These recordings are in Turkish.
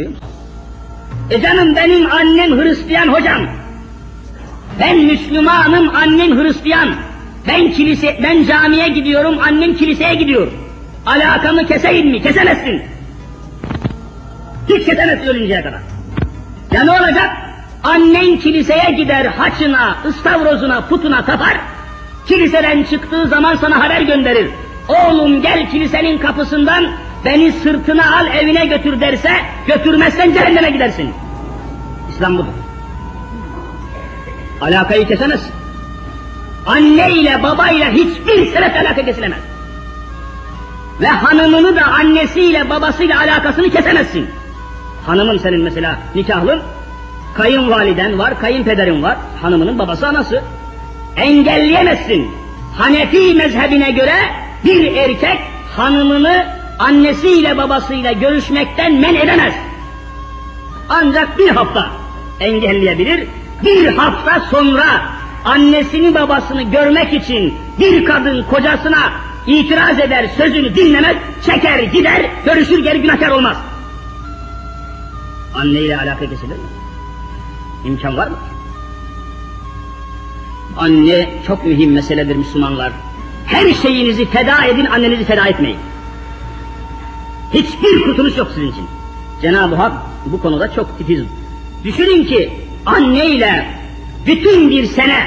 biliyor musun? E canım benim annem Hristiyan hocam. Ben Müslümanım, annem Hristiyan. Ben kilise, ben camiye gidiyorum, annem kiliseye gidiyor. Alakamı keseyim mi? Kesemezsin. Hiç kesemezsin ölünceye kadar. Ya ne olacak? Annen kiliseye gider haçına, ıstavrozuna, putuna tapar. Kiliseden çıktığı zaman sana haber gönderir. Oğlum gel kilisenin kapısından beni sırtına al evine götür derse götürmezsen cehenneme gidersin. İslam budur. Alakayı kesemezsin. Anne ile baba ile hiçbir sebep alaka kesilemez. Ve hanımını da annesiyle babasıyla alakasını kesemezsin. Hanımın senin mesela nikahlın, kayınvaliden var, kayınpederin var, hanımının babası anası. Engelleyemezsin. Hanefi mezhebine göre bir erkek hanımını annesiyle babasıyla görüşmekten men edemez. Ancak bir hafta engelleyebilir. Bir hafta sonra annesini babasını görmek için bir kadın kocasına itiraz eder, sözünü dinlemez, çeker gider, görüşür geri günahkar olmaz. Anne ile alaka kesilir mi? İmkan var mı? Anne çok mühim meseledir Müslümanlar. Her şeyinizi feda edin, annenizi feda etmeyin. Hiçbir kurtuluş yok sizin için. Cenab-ı Hak bu konuda çok titiz. Düşünün ki anne ile bütün bir sene,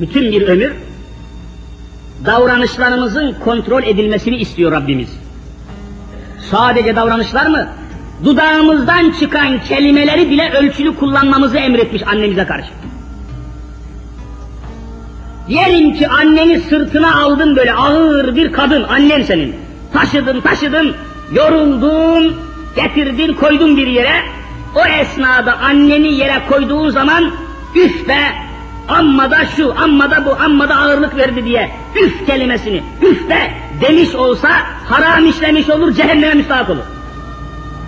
bütün bir ömür davranışlarımızın kontrol edilmesini istiyor Rabbimiz. Sadece davranışlar mı? Dudağımızdan çıkan kelimeleri bile ölçülü kullanmamızı emretmiş annemize karşı. Diyelim ki anneni sırtına aldın böyle ağır bir kadın, annen senin. Taşıdın taşıdın, yoruldun, getirdin koydun bir yere. O esnada anneni yere koyduğun zaman üf be, amma da şu, amma da bu, amma da ağırlık verdi diye üf kelimesini üf be demiş olsa haram işlemiş olur, cehenneme müstahak olur.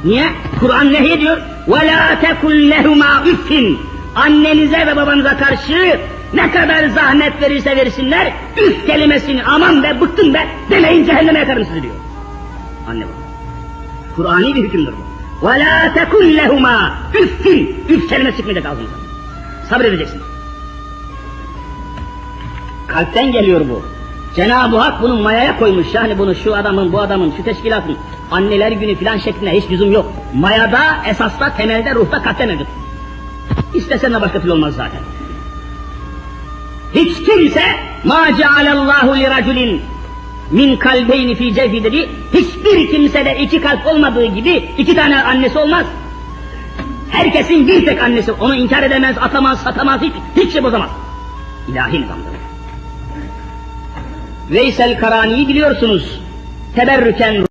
Niye? Kur'an ne diyor? وَلَا تَكُلْ لَهُمَا üffin. Annenize ve babanıza karşı ne kadar zahmet verirse versinler, üf kelimesini aman be bıktım be demeyin cehenneme yakarım sizi diyor. Anne baba. Kur'ani bir hükümdür bu. وَلَا تَكُلْ لَهُمَا üffin. Üf kelimesi çıkmayacak ağzınızdan. Sabredeceksin. Kalpten geliyor bu. Cenab-ı Hak bunu mayaya koymuş. Yani bunu şu adamın, bu adamın, şu teşkilatın anneler günü filan şeklinde hiç lüzum yok. Mayada, esasda, temelde, ruhta, kalpte mevcut. İstesen de başka türlü olmaz zaten. Hiç kimse ma cealallahu li raculin min kalbeyni fi cevfi dedi. Hiçbir kimsede iki kalp olmadığı gibi iki tane annesi olmaz. Herkesin bir tek annesi. Onu inkar edemez, atamaz, satamaz, hiç, hiç şey bozamaz. İlahi nizamdır. Veysel Karani'yi biliyorsunuz. Teberrüken